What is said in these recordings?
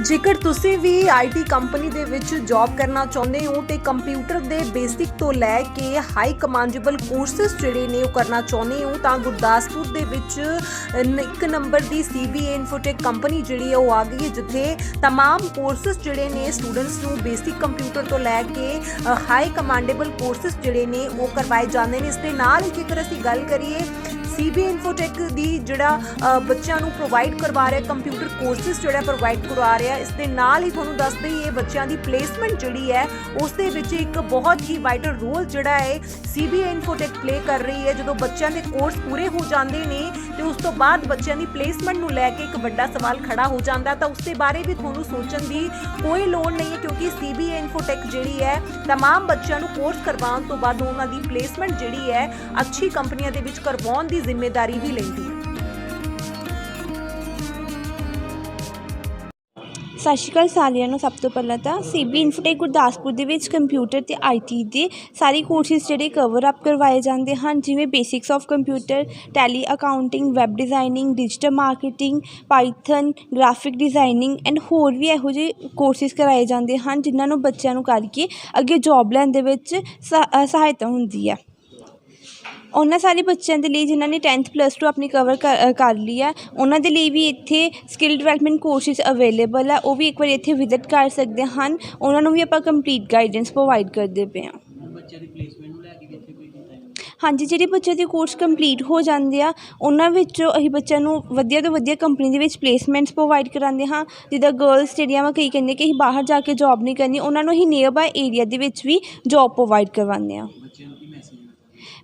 ਜੇਕਰ ਤੁਸੀਂ ਵੀ IT company ਦੇ ਵਿੱਚ ਜੌਬ ਕਰਨਾ ਚਾਹੁੰਦੇ ਹੋ ਤੇ ਕੰਪਿਊਟਰ ਦੇ ਬੇਸਿਕ ਤੋਂ ਲੈ ਕੇ ਹਾਈ ਕਮਾਂਡੇਬਲ ਕੋਰਸਸ ਜਿਹੜੇ ਨੇ ਉਹ ਕਰਨਾ ਚਾਹੁੰਦੇ ਹੋ ਤਾਂ ਗੁਰਦਾਸਪੁਰ ਦੇ ਵਿੱਚ ਅ, ਨ- ਇੱਕ ਨੰਬਰ ਦੀ CBA ਇਨਫੋਟੈਕ ਕੰਪਨੀ ਜਿਹੜੀ ਹੈ ਉਹ ਆ ਗਈ ਹੈ ਜਿੱਥੇ तमाम ਕੋਰਸਸ ਜਿਹੜੇ ਨੇ ਸਟੂਡੈਂਟਸ ਨੂੰ ਬੇਸਿਕ ਕੰਪਿਊਟਰ ਤੋਂ ਲੈ ਕੇ ਹਾਈ ਕਮਾਂਡੇਬਲ ਕੋਰਸਸ ਜਿਹੜੇ ਨੇ ਉਹ ਕਰਵਾਏ ਜਾਂਦੇ ਨੇ ਇਸ ਦੇ ਨਾਲ ਹੀ ਜੇਕਰ ਅਸੀਂ ਗੱਲ ਕਰੀਏ ਸੀਬੀ ਇਨਫੋਟੈਕ ਦੀ ਜਿਹੜਾ ਅ, ਬੱਚਿਆਂ ਨੂੰ ਪ੍ਰੋਵਾਈਡ ਕਰਵਾ ਰਿਹਾ ਕੰਪਿਊਟਰ ਕੋਰਸਿਸ ਜਿਹੜਾ ਪ੍ਰੋਵਾਈਡ ਕਰਵਾ ਰਿਹਾ ਇਸ ਦੇ ਨਾਲ ਹੀ ਤੁਹਾਨੂੰ ਦੱਸ ਦਈਏ ਇਹ ਬੱਚਿਆਂ ਦੀ ਪਲੇਸਮੈਂਟ ਜਿਹੜੀ ਹੈ ਉਸ ਦੇ ਵਿੱਚ ਇੱਕ ਬਹੁਤ ਹੀ ਵਾਈਟਲ ਰੋਲ ਜਿਹੜਾ ਹੈ ਸੀਬੀ ਇਨਫੋਟੈਕ ਪਲੇ ਕਰ ਰਹੀ ਹੈ ਜਦੋਂ ਬੱਚਿਆਂ ਦੇ ਕੋਰਸ ਪੂਰੇ ਹੋ ਜਾਂਦੇ ਨੇ ਤੇ ਉਸ ਤੋਂ ਬਾਅਦ ਬੱਚਿਆਂ ਦੀ ਪਲੇਸਮੈਂਟ ਨੂੰ ਲੈ ਕੇ ਇੱਕ ਵੱਡਾ ਸਵਾਲ ਖੜਾ ਹੋ ਜਾਂਦਾ ਤਾਂ ਉਸ ਦੇ ਬਾਰੇ ਵੀ ਤੁਹਾਨੂੰ ਸੋਚਣ ਦੀ ਕੋਈ ਲੋੜ ਨਹੀਂ ਹੈ ਕਿਉਂਕਿ ਸੀਬੀ ਇਨਫੋਟੈਕ ਜਿਹੜੀ ਹੈ तमाम ਬੱਚਿਆਂ ਨੂੰ ਕੋਰਸ ਕਰਵਾਉਣ ਤੋਂ ਬਾਅਦ ਉਹਨਾਂ ਦੀ ਪਲੇਸਮੈਂਟ ਜਿਹੜੀ ਹੈ ਅੱਛੀ ਕੰਪਨੀਆਂ ਦੇ ਵਿੱਚ ਕਰਵਾਉਣ ਦੀ ਜ਼ਿੰਮੇਵਾਰੀ ਵੀ ਲੈਂਦੀ ਹੈ। ਸਤਿ ਸ਼੍ਰੀ ਅਕਾਲ ਸਾਰਿਆਂ ਨੂੰ। ਸਭ ਤੋਂ ਪਹਿਲਾਂ ਤਾਂ ਸੀਬੀ ਇਨਫੋਟੈਕ ਗੁਰਦਾਸਪੁਰ ਦੇ ਵਿੱਚ ਕੰਪਿਊਟਰ ਤੇ ਆਈਟੀ ਦੇ ਸਾਰੇ ਕੋਰਸਿਸ ਜਿਹੜੇ ਕਵਰ ਅਪ ਕਰਵਾਏ ਜਾਂਦੇ ਹਨ, ਜਿਵੇਂ basics of computer Tally accounting web designing digital marketing Python graphic designing and ਹੋਰ ਵੀ ਇਹੋ ਜਿਹੇ ਕੋਰਸਿਸ ਕਰਾਏ ਜਾਂਦੇ ਹਨ, ਜਿਨ੍ਹਾਂ ਨੂੰ ਬੱਚਿਆਂ ਨੂੰ ਕਰਕੇ ਅੱਗੇ ਜੌਬ ਲੈਣ ਦੇ ਵਿੱਚ ਸਹਾਇਤਾ ਹੁੰਦੀ ਹੈ। ਉਹਨਾਂ ਸਾਰੇ ਬੱਚਿਆਂ ਦੇ ਲਈ ਜਿਨ੍ਹਾਂ ਨੇ 10th ਪਲੱਸ ਟੂ ਆਪਣੀ ਕਵਰ ਕਰ ਲਈ ਹੈ ਉਹਨਾਂ ਦੇ ਲਈ ਵੀ ਇੱਥੇ ਸਕਿੱਲ ਡਿਵੈਲਪਮੈਂਟ ਕੋਰਸਿਸ ਅਵੇਲੇਬਲ ਹੈ ਉਹ ਵੀ ਇੱਕ ਵਾਰੀ ਇੱਥੇ ਵਿਜ਼ਿਟ ਕਰ ਸਕਦੇ ਹਨ। ਉਹਨਾਂ ਨੂੰ ਵੀ ਆਪਾਂ ਕੰਪਲੀਟ ਗਾਈਡੈਂਸ ਪ੍ਰੋਵਾਈਡ ਕਰਦੇ ਪਏ ਹਾਂ। ਬੱਚਿਆਂ ਦੀ ਪਲੇਸਮੈਂਟ ਨੂੰ ਲੈ ਕੇ ਵੀ ਇੱਥੇ ਕੋਈ ਹਾਂਜੀ, ਜਿਹੜੇ ਬੱਚੇ ਦੇ ਕੋਰਸ ਕੰਪਲੀਟ ਹੋ ਜਾਂਦੇ ਆ, ਉਹਨਾਂ ਵਿੱਚੋਂ ਅਸੀਂ ਬੱਚਿਆਂ ਨੂੰ ਵਧੀਆ ਤੋਂ ਵਧੀਆ ਕੰਪਨੀ ਦੇ ਵਿੱਚ ਪਲੇਸਮੈਂਟਸ ਪ੍ਰੋਵਾਈਡ ਕਰਾਉਂਦੇ ਹਾਂ। ਜਿੱਦਾਂ ਗਰਲਸ ਜਿਹੜੀਆਂ ਵਾ, ਕਈ ਕਹਿੰਦੇ ਕਿ ਅਸੀਂ ਬਾਹਰ ਜਾ ਕੇ ਜੌਬ ਨਹੀਂ ਕਰਨੀ, ਉਹਨਾਂ ਨੂੰ ਅਸੀਂ ਨੀਅਰ ਬਾਏ ਏਰੀਆ ਦੇ ਵਿੱਚ ਵੀ ਜੌਬ ਪ੍ਰੋਵਾਈਡ ਕਰਵਾਉਂਦੇ ਹਾਂ ਬੱਚਿਆਂ ਨੂੰ ਕੀ ਮੈਸੇਜ ਦੇਣਾ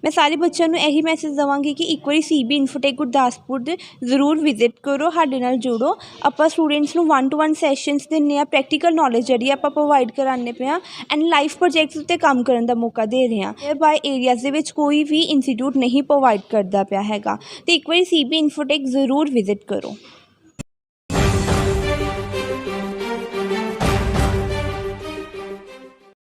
ਮੈਂ ਸਾਰੇ ਬੱਚਿਆਂ ਨੂੰ ਇਹੀ ਮੈਸੇਜ ਦੇਵਾਂਗੀ ਕਿ ਇੱਕ ਵਾਰੀ ਸੀਬੀ ਇਨਫੋਟੈਕ ਗੁਰਦਾਸਪੁਰ ਦੇ ਜ਼ਰੂਰ ਵਿਜ਼ਿਟ ਕਰੋ, ਸਾਡੇ ਨਾਲ ਜੁੜੋ। ਆਪਾਂ ਸਟੂਡੈਂਟਸ ਨੂੰ ਵਨ ਟੂ ਵਨ ਸੈਸ਼ਨਸ ਦਿੰਦੇ ਆ ਪ੍ਰੈਕਟੀਕਲ ਨੌਲੇਜ ਜਿਹੜੀ ਆਪਾਂ ਪ੍ਰੋਵਾਈਡ ਕਰਾਉਂਦੇ ਪਏ ਹਾਂ ਐਂਡ ਲਾਈਫ ਪ੍ਰੋਜੈਕਟਸ ਉੱਤੇ ਕੰਮ ਕਰਨ ਦਾ ਮੌਕਾ ਦੇ ਰਹੇ ਹਾਂ। ਬਾਈ ਏਰੀਆਜ਼ ਦੇ ਵਿੱਚ ਕੋਈ ਵੀ ਇੰਸਟੀਟਿਊਟ ਨਹੀਂ ਪ੍ਰੋਵਾਈਡ ਕਰਦਾ ਪਿਆ ਹੈਗਾ। ਤੇ ਇੱਕ ਵਾਰੀ ਸੀਬੀ ਇਨਫੋਟੈਕ ਜ਼ਰੂਰ ਵਿਜ਼ਿਟ ਕਰੋ।